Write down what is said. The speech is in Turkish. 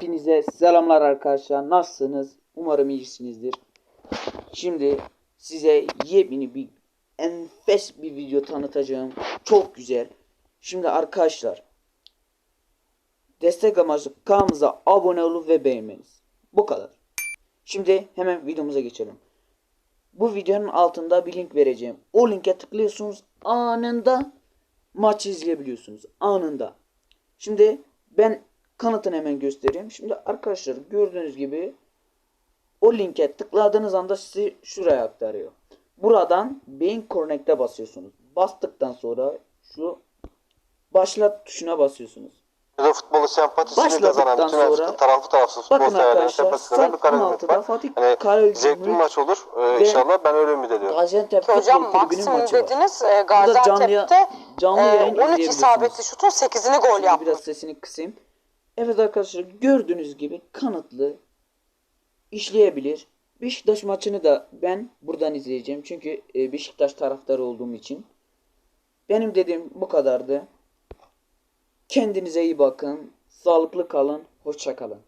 Hepinize selamlar arkadaşlar. Nasılsınız? Umarım iyisinizdir. Şimdi size yepyeni bir enfes bir video tanıtacağım. Çok güzel. Şimdi arkadaşlar destek amaçlı kanalımıza abone olup ve beğenmeniz. Bu kadar. Şimdi hemen videomuza geçelim. Bu videonun altında bir link vereceğim. O linke tıklıyorsunuz anında maçı izleyebiliyorsunuz. Anında. Şimdi ben kanıtını hemen göstereyim. Şimdi arkadaşlar gördüğünüz gibi o linke tıkladığınız anda sizi şuraya aktarıyor. Buradan Beyin Connect'e basıyorsunuz. Bastıktan sonra şu başlat tuşuna basıyorsunuz. Bize futbolu sempatisini Başladıktan kazanan bütün sonra- taraflı tarafsız futbol Bakın severlerin arkadaşlar sempatisine bir saat kare 16'da var. Fatih Hani Karagümrük zevkli bir maç olur. Ee, inşallah ben öyle ümit ediyorum. Gaziantep Ki hocam maksimum dediniz e, Burada canlı, Gaziantep'te canlı e, yayın 13 izleyebilirsiniz. isabetli şutun 8'ini gol yapmış. biraz sesini kısayım. Evet arkadaşlar gördüğünüz gibi kanıtlı işleyebilir. Beşiktaş maçını da ben buradan izleyeceğim. Çünkü e, Beşiktaş taraftarı olduğum için. Benim dediğim bu kadardı. Kendinize iyi bakın. Sağlıklı kalın. Hoşça kalın.